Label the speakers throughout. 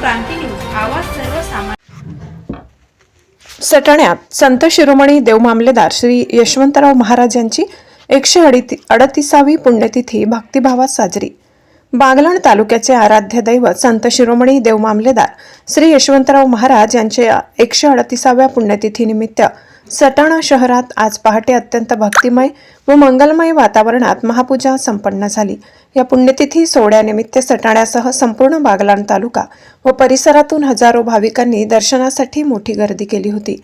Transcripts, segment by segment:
Speaker 1: क्रांती news आवाज सर्वसामान्य.
Speaker 2: सटाण्यात संत शिरोमणी देवमामलेदार श्री यशवंतराव महाराज यांची एकशे अडती अडतीसावी पुण्यतिथी भक्तिभावात साजरी. बागलाण तालुक्याचे आराध्य दैवत संत शिरोमणी देवमामलेदार श्री यशवंतराव महाराज यांच्या एकशे अडतीसाव्या पुण्यतिथीनिमित्त सटाणा शहरात आज पहाटे अत्यंत भक्तिमय व मंगलमय वातावरणात महापूजा संपन्न झाली. या पुण्यतिथी सोहळ्यानिमित्त सटाण्यासह संपूर्ण बागलाण तालुका व परिसरातून हजारो भाविकांनी दर्शनासाठी मोठी गर्दी केली होती.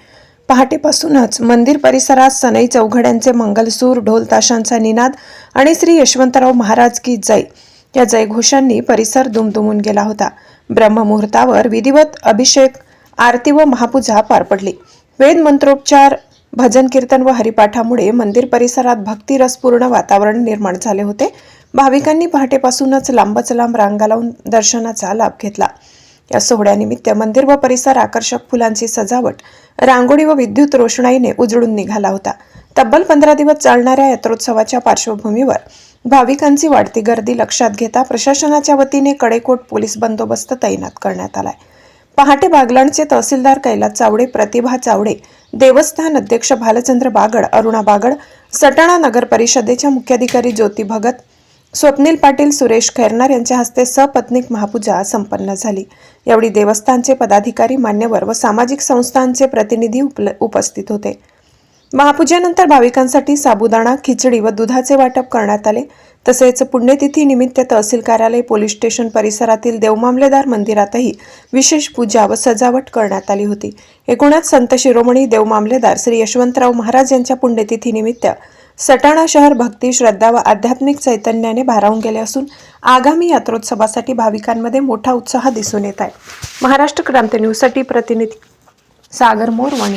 Speaker 2: पहाटेपासूनच मंदिर परिसरात सनई चौघड्यांचे मंगलसूर ढोल ताशांचा निनाद आणि श्री यशवंतराव महाराज की जय या जयघोषांनी परिसर दुमदुमून गेला होता. ब्रह्ममुहूर्तावर विधिवत अभिषेक आरती व महापूजा पार पडली. वेद मंत्रोपचार भजन कीर्तन व हरिपाठामुळे मंदिर परिसरात भक्तिरसपूर्ण वातावरण निर्माण झाले होते. भाविकांनी पहाटेपासूनच लांबच लांब रांगा लावून दर्शनाचा लाभ घेतला. या सोहळ्यानिमित्त मंदिर व परिसर आकर्षक फुलांची सजावट रांगोळी व विद्युत रोषणाईने उजळून निघाला होता. तब्बल पंधरा दिवस चालणाऱ्या यात्रोत्सवाच्या पार्श्वभूमीवर भाविकांची वाढती गर्दी लक्षात घेता प्रशासनाच्या वतीने कडेकोट पोलीस बंदोबस्त तैनात करण्यात आलाय. पहाटे बागलाणचे तहसीलदार कैलास चावडे प्रतिभा चावडे देवस्थान अध्यक्ष भालचंद्र बागड अरुणा बागड सटाणा नगर परिषदेच्या मुख्याधिकारी ज्योती भगत स्वप्नील पाटील सुरेश खैरनार यांच्या हस्ते सपत्नीक महापूजा संपन्न झाली. यावेळी देवस्थानचे पदाधिकारी मान्यवर व सामाजिक संस्थांचे प्रतिनिधी उपस्थित होते. महापूजेनंतर भाविकांसाठी साबुदाणा खिचडी व दुधाचे वाटप करण्यात आले. तसेच पुण्यतिथी निमित्त तहसील कार्यालय पोलीस स्टेशन परिसरातील देवमामलेदार मंदिरातही विशेष पूजा व सजावट करण्यात आली होती. एकूणच संत शिरोमणी देवमामलेदार श्री यशवंतराव महाराज यांच्या पुण्यतिथीनिमित्त निमित्त सटाणा शहर भक्ती श्रद्धा व आध्यात्मिक चैतन्याने भारावून गेले असून आगामी यात्रोत्सवासाठी भाविकांमध्ये मोठा उत्साह दिसून येत आहे. महाराष्ट्र क्रांती न्यूजसाठी प्रतिनिधी सागर मोरवाणी.